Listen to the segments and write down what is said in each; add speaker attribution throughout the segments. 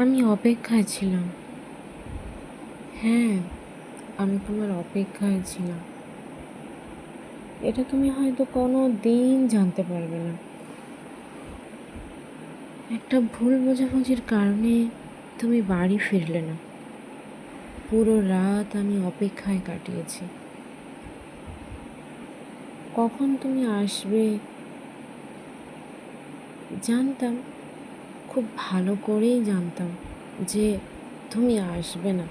Speaker 1: আমি অপেক্ষায় ছিলাম। হ্যাঁ আমি তোমার অপেক্ষায় ছিলাম। এটা তুমি হয়তো কোনো দিন জানতে পারবে না। একটা ভুল বোঝাবুঝির কারণে তুমি বাড়ি ফিরলে না। পুরো রাত আমি অপেক্ষায় কাটিয়েছি। কখন তুমি আসবে, জানতাম খুব ভালো করেই জানতাম যে তুমি আসবে না।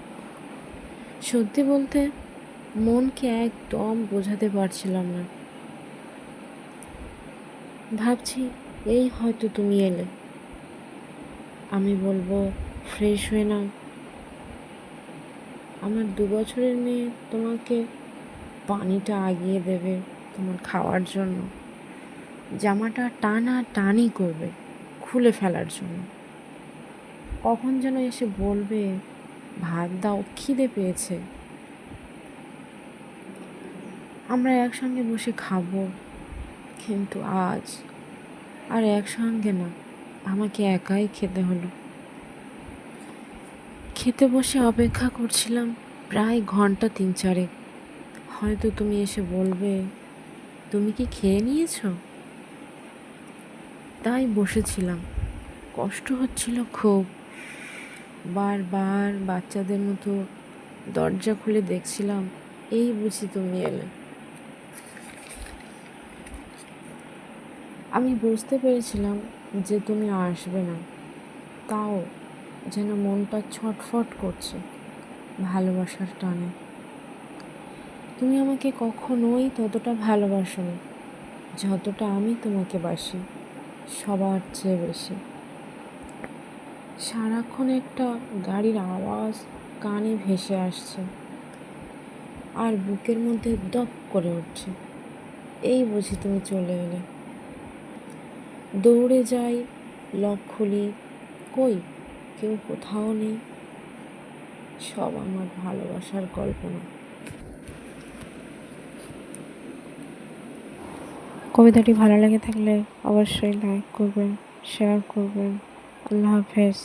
Speaker 1: সত্যি বলতে মনকে একদম বোঝাতে পারছিলাম না। ভাবছি, এই হয়তো তুমি এলে। আমি বলব, ফ্রেশ হয়ে নাও। আমার দু বছরের মেয়ে তোমাকে পানিটা আগিয়ে দেবে তোমার খাওয়ার জন্য। জামাটা টানা টানি করবে। খুলে ফেলার জন্য। কখন যেন এসে বলবে, ভাত দাও, খিদে পেয়েছে। আমরা একসঙ্গে বসে খাব, কিন্তু আজ আর একসঙ্গে না, আমাকে একাই খেতে হলো। খেতে বসে অপেক্ষা করছিলাম প্রায় ঘণ্টা তিন চারেক হয়তো তুমি এসে বলবে, তুমি কি খেয়ে নিয়েছো? তাই বসেছিলাম। কষ্ট হচ্ছিল খুব। বারবার বাচ্চাদের মতো দরজা খুলে দেখছিলাম, এই বুঝি তুমি এলে। আমি বুঝতে পেরেছিলাম যে তুমি আসবে না। তাও যেন মনটা ছটফট করছে ভালোবাসার টানে। তুমি আমাকে কখনোই ততটা ভালোবাসো না যতটা আমি তোমাকে বাসি। সবার চেয়ে বেশি। সারাক্ষণ একটা গাড়ির আওয়াজ কানে ভেসে আসছে আর বুকের মধ্যে দপ করে উঠছে। এই বুঝি তুমি চলে এলে। দৌড়ে যাই, লক খুলি, কই? কেউ কোথাও নেই। সব আমার ভালোবাসার কল্পনা
Speaker 2: কবিতাটি ভালো লেগে থাকলে অবশ্যই লাইক করবেন শেয়ার করবেন। আল্লাহ হাফেজ।